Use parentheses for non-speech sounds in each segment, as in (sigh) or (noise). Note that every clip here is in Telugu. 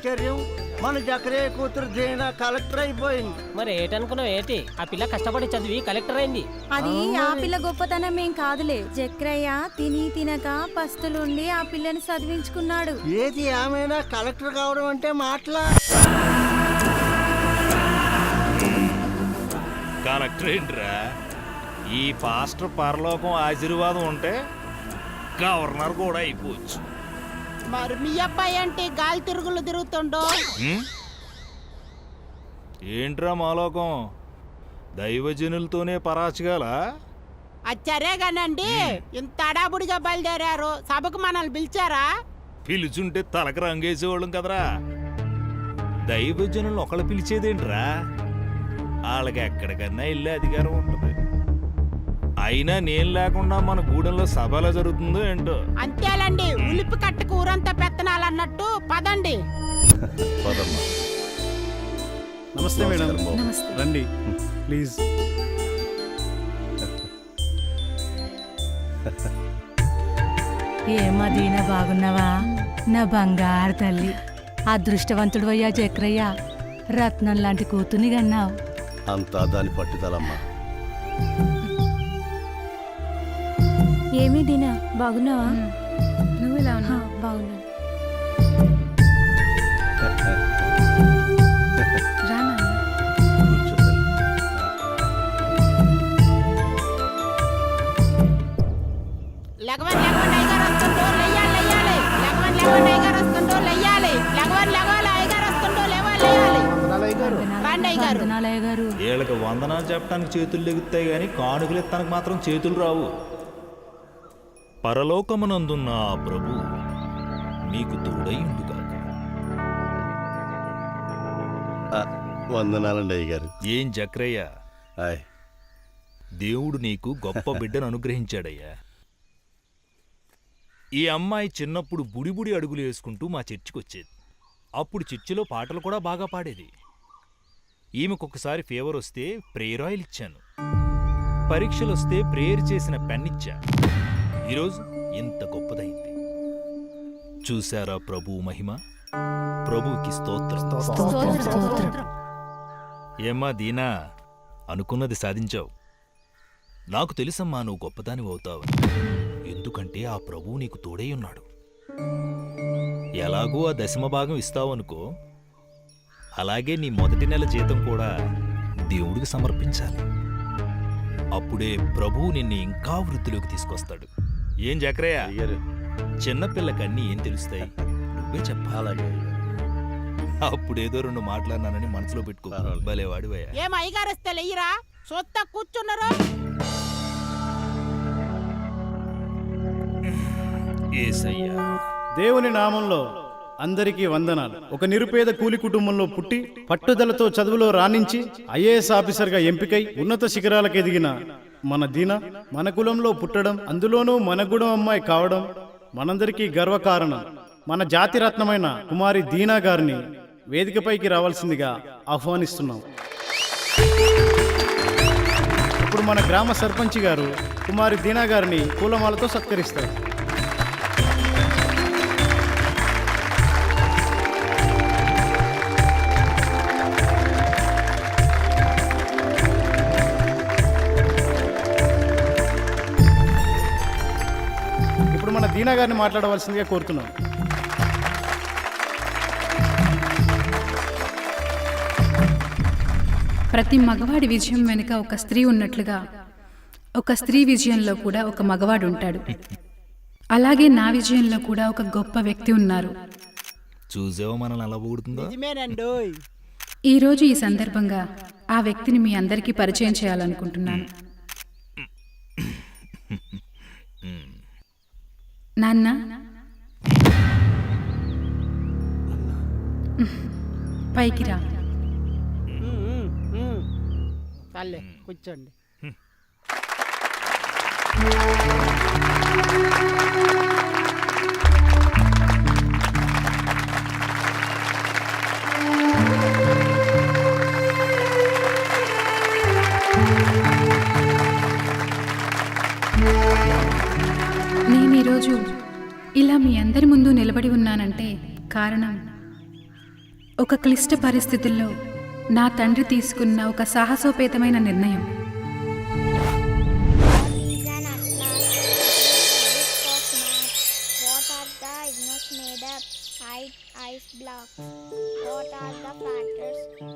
ఆశ్చర్యం. మన జకరే కూతురు దేనా కలెక్టర్ అయిపోయింది. మరి ఏటనుకున్నావు ఏంటి? ఆ పిల్ల కష్టపడి చదివి కలెక్టర్ అయింది. అది ఆ పిల్ల గొప్పతనం ఏం కాదులే. చక్రయ్య తిని తినక పస్తులుండి ఆ పిల్లని చదివించుకున్నాడు. ఏది ఆమెనా కలెక్టర్ కావడం అంటే మాటలా? కలెక్టర్ ఏంట్రా? ఈ పాస్టర్ పరలోకం ఆశీర్వాదం ఉంటే గవర్నర్ కూడా అయిపోవచ్చు. మరి. మీ అబ్బాయి అంటే గాలి తిరుగులు తిరుగుతుండో? ఏంట్రా మాలోకం? దైవజనులతోనే పరాచగాల? అచ్చారే గానండి ఇంత అడాబుడిగా బయలుదేరారు. సభకు మనల్ని పిలిచారా? పిలుచుంటే తలకు రంగేసేవాళ్ళం కదరా. దైవజనులు ఒకళ్ళు పిలిచేదేంట్రా? వాళ్ళకి ఎక్కడికన్నా వెళ్ళే అధికారం ఉంటుంది. అయినా నేను లేకుండా మన గూడెంలో సభ ఎలా జరుగుతుందో ఏంటో? అంతేలండి ఉలిపి కట్టుకు ఊరంతా పెత్తనాలన్నట్టు పదండి. నమస్తే మేడం. నమస్తే. రండి. ప్లీజ్. ఏమా దీన బాగున్నావా? నా బంగారు తల్లి. అదృష్టవంతుడు అయ్యా చక్రయ్య. రత్నం లాంటి కూతుని కన్నావు. అంతా దాని పట్టుదలమ్మా. ఏమి దీనా? బాగున్నావా? నువ్వు ఇలా హా, బాగున్నాను. వీళ్ళకి వందనాలు చెప్పడానికి చేతులు లెగుతాయి కానీ కానుకలు ఇస్తానికి మాత్రం చేతులు రావు. పరలోకమునందున్న ఆ ప్రభు మీకు తోడైండుగాక వందనాలండి అయ్యగారు. ఏం చక్రయ్య? ఆయ్. దేవుడు నీకు గొప్ప (laughs) బిడ్డను అనుగ్రహించాడయ్యా. ఈ అమ్మాయి చిన్నప్పుడు బుడిబుడి అడుగులు వేసుకుంటూ మా చర్చికి వచ్చేది అప్పుడు చర్చిలో పాటలు కూడా బాగా పాడేది. ఈమెకొకసారి ఫీవర్ వస్తే ప్రేయర్ ఆయిల్ ఇచ్చాను పరీక్షలు వస్తే ప్రేయర్ చేసిన పెన్ ఇచ్చా ఈరోజు ఇంత గొప్పదైంది. చూశారా ప్రభు మహిమ? ప్రభువుకి స్తోత్రం. ఏమ్మా దీనా అనుకున్నది సాధించావు. నాకు తెలుసమ్మా నువ్వు గొప్పదాని అవుతావని ఎందుకంటే ఆ ప్రభువు నీకు తోడై ఉన్నాడు. ఎలాగూ ఆ దశమ భాగం ఇస్తావనుకో అలాగే నీ మొదటి నెల జీతం కూడా దేవుడికి సమర్పించాలి. అప్పుడే ప్రభువు నిన్ను ఇంకా వృద్ధిలోకి తీసుకొస్తాడు. ఏం జక్రయ్య? అయ్యగారు. చిన్నపిల్లకన్నీ ఏం తెలుస్తాయి? నువ్వే చెప్పాలి అలాగే అయ్యగారు. అప్పుడేదో రెండు మాట్లాడినానని మనసులో పెట్టుకో. భలేవాడివయ్యా ఏం అయ్యగారు వస్తే లెయ్యరా సొత్త కూర్చున్నారు. ఏసయ్యా. దేవుని నామంలో అందరికీ వందనాలు. ఒక నిరుపేద కూలి కుటుంబంలో పుట్టి పట్టుదలతో చదువులో రాణించి ఐఏఎస్ ఆఫీసర్గా ఎంపికై ఉన్నత శిఖరాలకు ఎదిగిన మన దీన మన కులంలో పుట్టడం అందులోనూ మన గుణం అమ్మాయి కావడం మనందరికీ గర్వకారణం. మన జాతి రత్నమైన కుమారి దీనా గారిని వేదికపైకి రావాల్సిందిగా ఆహ్వానిస్తున్నాం. ఇప్పుడు మన గ్రామ సర్పంచ్ గారు కుమారి దీనా గారిని పూలమాలతో సత్కరిస్తారు. దీనా గారిని మాట్లాడవలసిందిగా కోరుతున్నాం. ప్రతి మగవాడి విజయం వెనుక ఒక స్త్రీ ఉన్నట్లుగా ఒక స్త్రీ విజయంలో కూడా ఒక మగవాడు ఉంటాడు. అలాగే నా విజయంలో కూడా ఒక గొప్ప వ్యక్తి ఉన్నారు. చూసావా మనల్ని అలా పొగుడుతుందో? నిజమేనండి ఈరోజు ఈ సందర్భంగా ఆ వ్యక్తిని మీ అందరికీ పరిచయం చేయాలనుకుంటున్నాను. నాన్న పైకి రా. చాలే కూర్చోండి. నేను ఈరోజు ఇలా మీ అందరి ముందు నిలబడి ఉన్నానంటే కారణం? ఒక క్లిష్ట పరిస్థితుల్లో నా తండ్రి తీసుకున్న ఒక సాహసోపేతమైన నిర్ణయం. ఐస్ బ్లాక్ వాట్ ఆర్ ద ఫ్యాక్టర్స్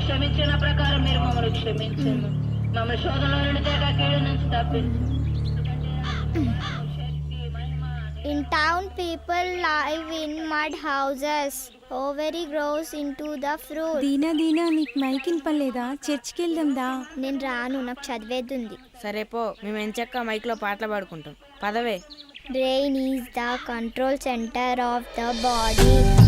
క్షమించిన ప్రకారం మీరు మమ్మల్ని క్షమించము మమ్మల్ని శోధనలో నుండి తేక కీడు నుంచి తప్పించు In town, people live in mud houses. Ovary grows into the fruit. దీనా దీనా నీకు మైక్ వినపడలేదా? చర్చికి వెళ్దాం దా. నేను రాను నాకు చదివేది ఉంది సరే పో మేము ఎంచక్క మైక్లో పాటలు పాడుకుంటాం. పదవే. Brain is the control center of the body.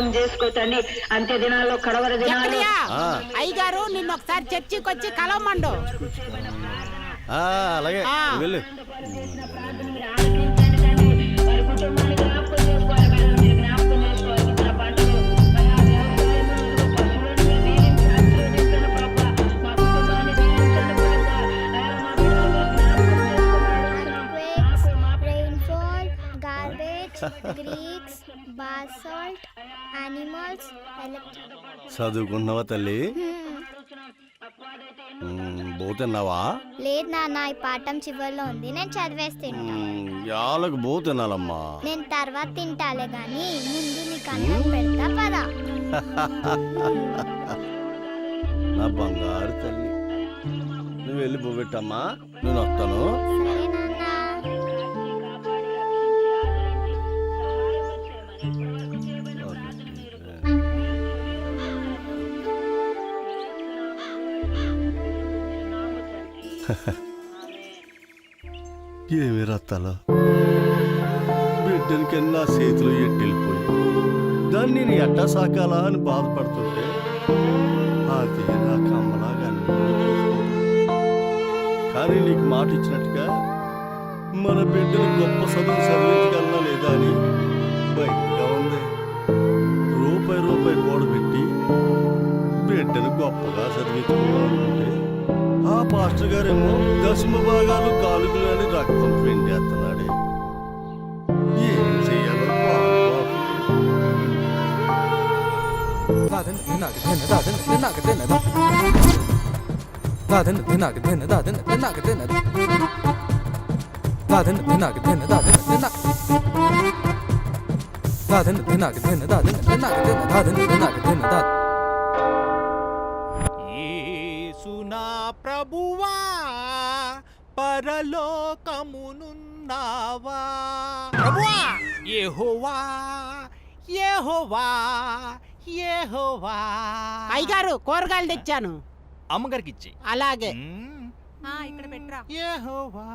జ్ఞాపకం చేసుకోతండి అంత్య దినాల్లో కడవర దినాలు అయ్యగారు నిన్న ఒకసారి చర్చికి వచ్చి కలవమండు. ఆ, అలాగే. వెళ్ళు. చదువుకుంటున్నావా తల్లి? మ్మ్, పోతున్నావా లేదు నాన్న ఈ పాఠం చివరిలో ఉంది. నేను చదివేసి తింటా మ్మ్, యాలకు బో తినాలమ్మా నేను తర్వాత తింటాలే గాని ముందు నీకు అన్నం పెడతా పదా. నా బంగారు తల్లి. నువ్వు వెళ్ళి పోబెట్టమ్మా నేను వస్తాను. (laughs) ఏమి రత్తాలో? బిడ్డనికి చేతిలో ఎట్టెళ్ళిపోయి దాన్ని నేను ఎట్టా సాకాలా అని బాధపడుతుంటే అది నా కమ్మలాగా కానీ నీకు మాట ఇచ్చినట్టుగా మన బిడ్డలు గొప్ప చదువు చదివించగలనా లేదా అని భయంగా ఉంది రూపాయి రూపాయి కూడబెట్టి బిడ్డను గొప్పగా చదివించుకోవాలనుకుంటే ఆ పాస్టర్ గారేమో దశమ భాగాలు కాలుగులు రక్తం పిండేస్తున్నాడే ఏం చెయ్యాలో పాపం. దాదన్ ప్రభువా పరలోకమునున్నావా? ప్రభువా యెహోవా యెహోవా యెహోవా. అయ్యగారు కూరగాయలు తెచ్చాను. అమ్మగారికి ఇచ్చి అలాగే. ఇక్కడ పెట్టరా. యెహోవా.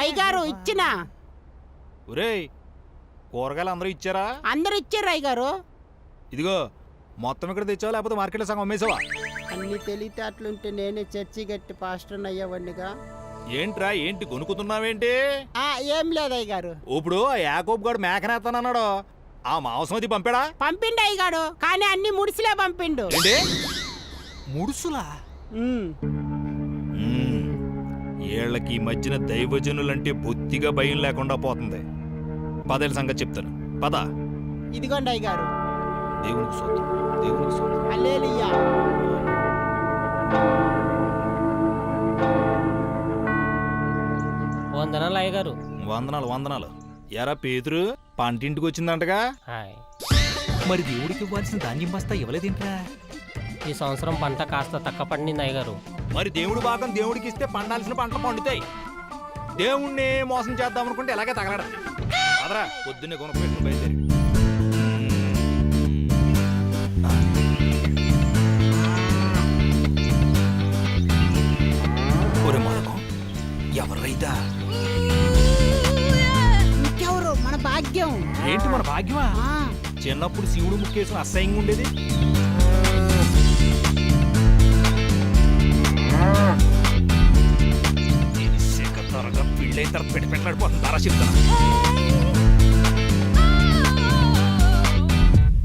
అయ్యగారు ఇచ్చిన. ఒరేయ్ కూరగాయలు అందరూ ఇచ్చారా? అందరు ఇచ్చారు అయ్యగారు. ఇదిగో మొత్తం ఇక్కడ తెచ్చావా లేకపోతే మార్కెట్లో సగం అమ్మేసావా? అన్ని తెలివితేటలుంటే నేనే చర్చి గట్టి పాస్టర్ అయ్యేవాడినిగా. ఏంట్రా ఏంటి కొనుక్కుతున్నావేంటి ఆ, ఏం లేదు అయ్యగారు. ఇప్పుడు ఆ యాకోబ్ గారు మేకనేస్తానన్నాడు ఆ మాంసం అది పంపాడా? పంపిండు అయ్యగాడు కానీ అన్ని ముడిసిలే పంపిండు. ఏంటి? ముడుసులా? ఉమ్. మ్మ్. ఏళ్ళకి ఈ మధ్యన దైవజనులంటే బొత్తిగా భయం లేకుండా పోతుంది. పదేళ్ళ సంగతి చెప్తాను. పద. ఇదిగోండి అయ్యగారు. దేవునికి సోదరు దేవునికి సోదరు అల్లేలియ్యా అయ్యగారు వందనాలు వందనాలు. ఎరా పేతురు పంటింటికి వచ్చిందంటగా హాయ్. మరి దేవుడికి ఇవ్వాల్సిన ధాన్యం బస్తా ఇవ్వలేదేంట్రా? ఈ సంవత్సరం పంట కాస్త తక్కువ పండింది అయ్యగారు మరి దేవుడి భాగం దేవుడికి ఇస్తే పండాల్సిన పంటలు పండుతాయి. దేవుణ్ణి మోసం చేద్దాం అనుకుంటే ఎలాగే తగలడా. అదరా పొద్దున్నే కొనుక్కు బయలుదేరి. ఏంటి మన భాగ్యమా? చిన్నప్పుడు శివుడు ముక్కేసిన అసహ్యంగా ఉండేది. పెళ్ళైతే పెట్టి పెట్టలాడిపోతుంది ధర చెప్తాను